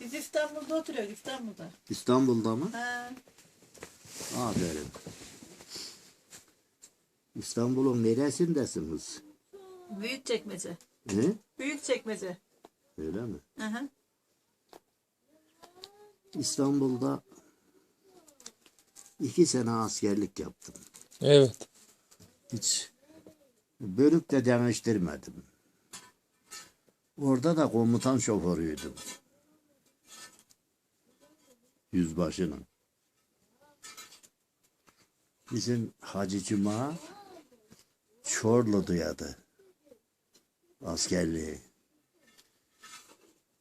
Biz İstanbul'da oturuyoruz İstanbul'da. İstanbul'da mı? Ha. Aferin. İstanbul'un neresindesiniz? Büyük çekmece. He? Büyük çekmece. Öyle mi? Aha. İstanbul'da iki sene askerlik yaptım. Evet. Hiç bölük de değiştirmedim. Orada da komutan şoförüydüm. Yüzbaşının. Bizim Hacı Cuma Çorlu duyadı. Askerliği.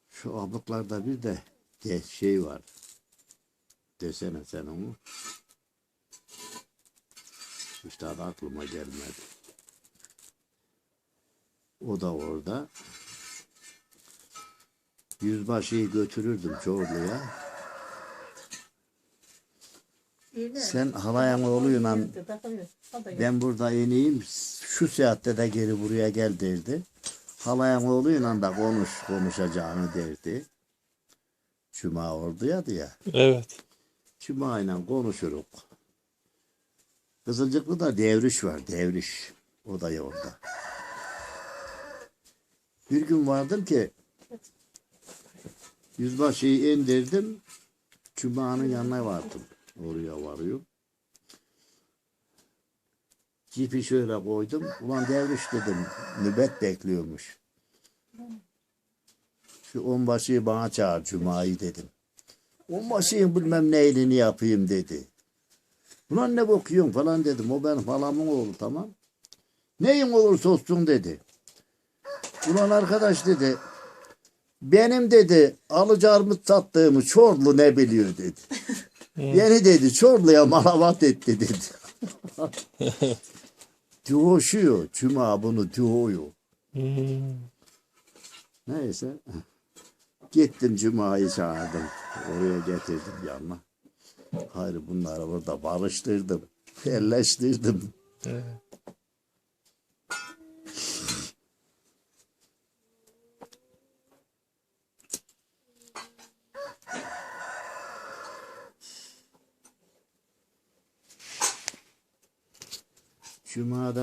Şu ablıklarda bir de, şey var. Desene sen onu. İşte aklıma gelmedi. O da orada. Yüzbaşıyı götürürdüm Çorlu'ya. Sen halayan oğluyla Takılıyor. O da gel. ben burada ineyim şu saatte de geri buraya gel derdi. Halayan oğluyla da konuş konuşacağını derdi. Cuma orduyadı ya. Evet. Cuma ile konuşuruk. Kızılcıklı'da devriş var, devriş. O da orada. Bir gün vardım ki yüzbaşıyı indirdim. Cuma'nın yanına vardım. Oraya varıyor. Cipi şöyle koydum. Ulan devriş dedim. Nöbet bekliyormuş. Şu onbaşıyı bana çağır Cuma'yı dedim. Onbaşıyım bilmem neylini yapayım dedi. Ulan ne bakıyorsun falan dedim. O benim halamın oğlu tamam. Neyin olursa olsun dedi. Ulan arkadaş dedi. Benim dedi alıcı armut sattığımı Çorlu ne biliyor dedi. Beni dedi Çorlu'ya malavat etti dedi. Coşuyor. Cuma bunu diyor. Hmm. Neyse. Gittim Cuma'yı çağırdım. Oraya getirdim yanına. Hayır bunları burada barıştırdım. Yerleştirdim. Evet. Cuma'da